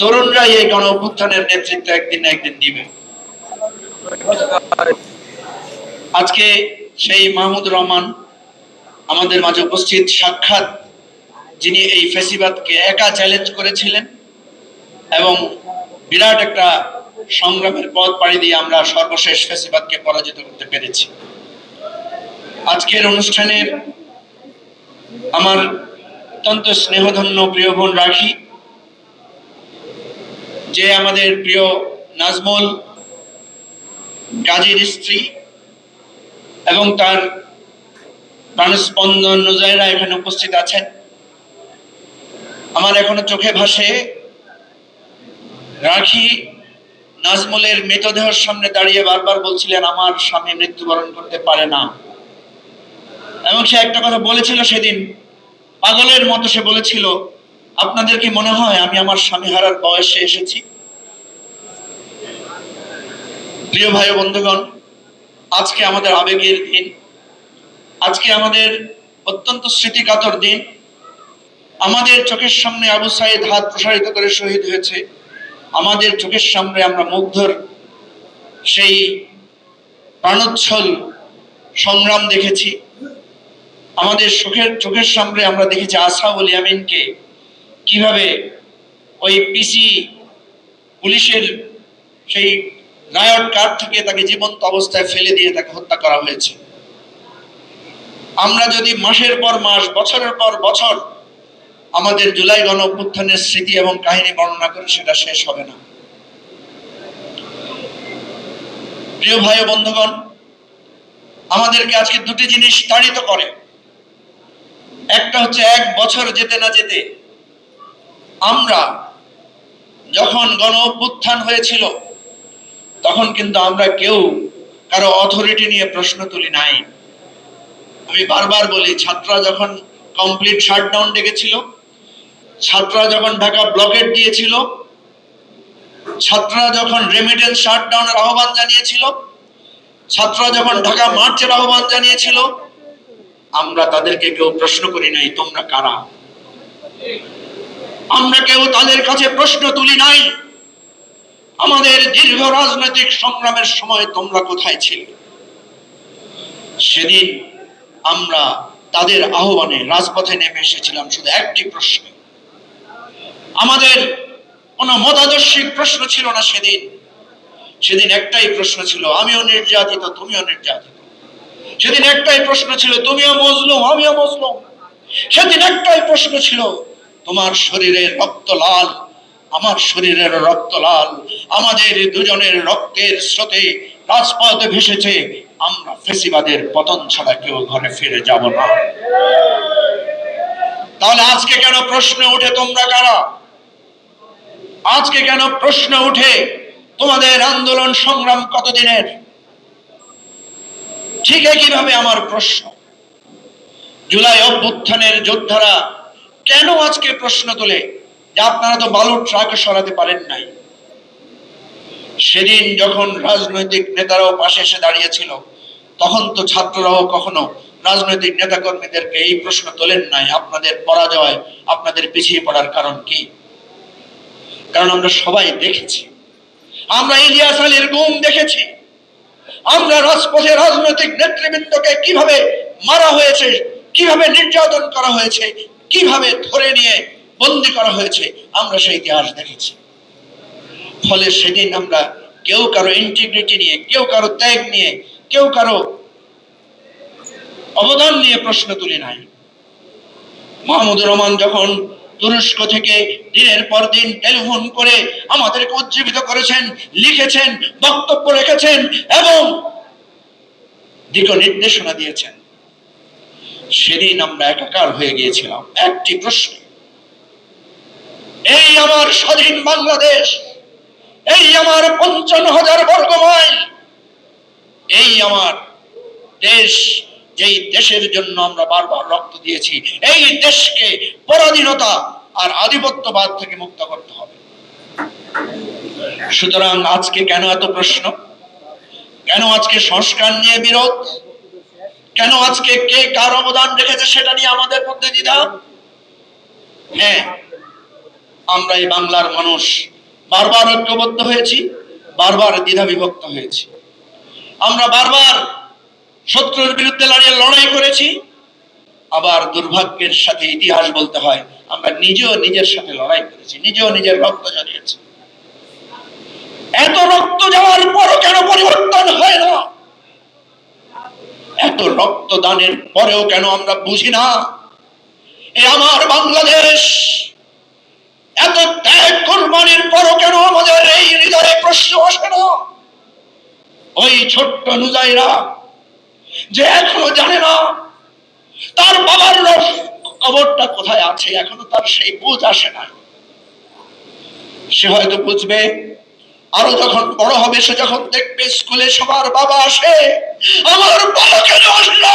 তরুণরাই এই গণ অভ্যুত্থানের নেতৃত্ব একদিন একদিন দিবে। আজকে সেই মাহমুদ রহমান আমাদের মাঝে উপস্থিত, সাক্ষাৎ যিনি এই ফেসিবাদকে একা চ্যালেঞ্জ করেছিলেন এবং বিরাট একটা সংগ্রামের পথ পাড়ি দিয়ে আমরা সর্বশেষ ফেসিবাদকে পরাজিত করতে পেরেছি। আজকের অনুষ্ঠানের আমার অত্যন্ত স্নেহধন্য প্রিয় বোন রাখি যে আমাদের প্রিয় নাজমুল গাজীর স্ত্রী এবং তার প্রাণস্পন্দন নুজাইরা এখানে উপস্থিত আছেন। আমার এখনও চোখে ভাসে রাখি নাজমুলের মৃতদেহের সামনে দাঁড়িয়ে বারবার বলছিলেন, আমার স্বামী মৃত্যুবরণ করতে পারে না। এবং সে একটা কথা বলেছিল সেদিন, পাগলের মতো সে বলেছিল আপনাদের কি মনে হয় আমি আমার স্বামী হারার বয়সে এসেছি? প্রিয় ভাই বন্ধুগণ, আজকে আমাদের আবেগের দিন। আজকে আমাদের অত্যন্ত স্মৃতিকাতর দিন। আমাদের চোখের সামনে আবু সাইদ হাত প্রসারিত করে শহীদ হয়েছে। আমাদের চোখের সামনে আমরা মুগ্ধর সেই প্রাণোচ্ছল সংগ্রাম দেখেছি। আমাদের চোখের চোখের সামনে আমরা দেখেছি আসাউল ইয়ামিনকে কীভাবে ওই পিসি পুলিশের সেই রায়ট কার থেকে তাকে জীবন্ত অবস্থায় ফেলে দিয়ে তাকে হত্যা করা হয়েছে? আমরা যদি মাসের পর মাস, বছরের পর বছর আমাদের জুলাই গণ অভ্যুত্থানের স্মৃতি এবং কাহিনী বর্ণনা করে, সেটা শেষ হবে না। প্রিয় ভাই বন্ধুগণ, আমাদেরকে আজকে দুটি জিনিস তাড়িত করে। একটা হচ্ছে এক বছর যেতে না যেতে আমরা যখন গণ অভ্যুত্থান হয়েছিল, তখন কিন্তু আমরা কেউ কারও অথরিটি নিয়ে প্রশ্ন তুলি নাই। আমি বারবার বলি, ছাত্ররা যখন কমপ্লিট শাটডাউন ডেকেছিল, ছাত্ররা যখন ঢাকা ব্লকেট দিয়েছিল, ছাত্ররা যখন রেমিটেন্স শাটডাউনের আহ্বান জানিয়েছিল, ছাত্ররা যখন ঢাকা মার্চের আহ্বান জানিয়েছিল, আমরা তাদেরকে কেউ প্রশ্ন করি নাই, তোমরা কারা? আমরা কেউ তাদের কাছে প্রশ্ন তুলি নাই। আমাদের দীর্ঘ রাজনৈতিক সংগ্রামের সময় তোমরা কোথায় ছিলে? সেদিন আমরা তাদের আহ্বানে রাজপথে নেমে এসেছিলাম শুধু একটি প্রশ্ন। আমাদের কোনো মতাদর্শিক প্রশ্ন ছিল না সেদিন। সেদিন একটাই প্রশ্ন ছিল, আমিও নির্যাতিত, তুমিও নির্যাতিত। সেদিন একটাই প্রশ্ন ছিল, তুমিও মজলুম, আমিও মজলুম। সেদিন একটাই প্রশ্ন ছিল তোমার শরীরের রক্ত লাল, আমার শরীরের রক্ত লাল, আমাদের দুজনের রক্তের স্রোতে রাজপথ ভেসেছে, আমরা ফেসিবাদের পতন ছাড়া কেউ ঘরে ফিরে যাব না। তাহলে আজকে কেন প্রশ্ন উঠে তোমরা কারা? আজকে কেন প্রশ্ন উঠে তোমাদের আন্দোলন সংগ্রাম কতদিনের? ঠিক কীভাবে আমার প্রশ্ন, জুলাই অভ্যুত্থানের যোদ্ধারা কেন আজকে প্রশ্ন তোলে যে আপনারা তো বালুর ট্রাক সরাতে পারেন নাই? সেদিন যখন রাজনৈতিক নেতারাও পাশে এসে দাঁড়িয়েছিল, তখন তো ছাত্ররাও কখনো রাজনৈতিক নেতাকর্মীদেরকে এই প্রশ্ন তোলেন নাই, আপনাদের পরাজয় আপনাদের পিছিয়ে পড়ার কারণ কি? কারণ আমরা সবাই দেখেছি। আমরা ইলিয়াস আলীর গুম দেখেছি। আমরা রাজপথে রাজনৈতিক নেতৃবৃন্দকে কীভাবে মারা হয়েছে, কীভাবে নির্যাতন করা হয়েছে কীভাবে ধরে নিয়ে বন্দি করা হয়েছে, আমরা সেই ইতিহাস দেখেছি। ফলে সেদিন আমরা কেউ কারও ইন্টিগ্রিটি নিয়ে, কেউ কারও ত্যাগ নিয়ে, কেউ কারও অবদান নিয়ে প্রশ্ন তুলি নাই। মাহমুদুর রহমান যখন তুরস্ক থেকে দিনের পর দিন টেলিফোন করে আমাদেরকে উজ্জীবিত করেছেন, লিখেছেন, বক্তব্য রেখেছেন এবং দিক নির্দেশনা দিয়েছেন সেদিন আমরা একাকার হয়ে গিয়েছিলাম। একটি প্রশ্ন। এই আমার স্বাধীন বাংলাদেশ, এই আমার পঞ্চান্ন হাজার বর্গ মাইল, এই আমার দেশ, যেই দেশের জন্য আমরা বারবার রক্ত দিয়েছি, এই দেশকে পরাধীনতা আর আধিপত্যবাদ থেকে মুক্ত করতে হবে। সুতরাং আজকে কেন এত প্রশ্ন? কেন আজকে সংস্কার নিয়ে বিরোধ? কেন আজকে কে কার অবদান রেখেছে সেটা নিয়ে আমাদের মধ্যে দ্বিধা? হ্যাঁ আমরা এই বাংলার মানুষ। বারবার ঐক্যবদ্ধ হয়েছি, বারবার দ্বিধা বিভক্ত হয়েছি। আমরা বারবার শত্রুর বিরুদ্ধে লড়িয়ে লড়াই করেছি, আবার দুর্ভাগ্যের সাথে ইতিহাস বলতে হয়, আমরা নিজেও নিজের সাথে লড়াই করেছি, নিজেও নিজের রক্ত ঝরিয়েছি। এত রক্ত যাওয়ার পরও কেন পরিবর্তন হয় না? এত রক্তদানের পরেও কেন আমরা বুঝি না? এ আমার বাংলাদেশ! এত ত্যাগ কোরবানির পরও কেন আমাদের এই হৃদয়ে প্রশ্ন আসে না? ওই ছোট্ট নুজাইরা যে এখনও জানে না তার বাবার কবরটা কোথায় আছে, এখনও তার সেই বুঝ আসে না। সে হয়তো বুঝবে, আরও যখন বড় হবে সে যখন দেখবে স্কুলে সবার বাবা আসে আমার বাবা কেন আসলো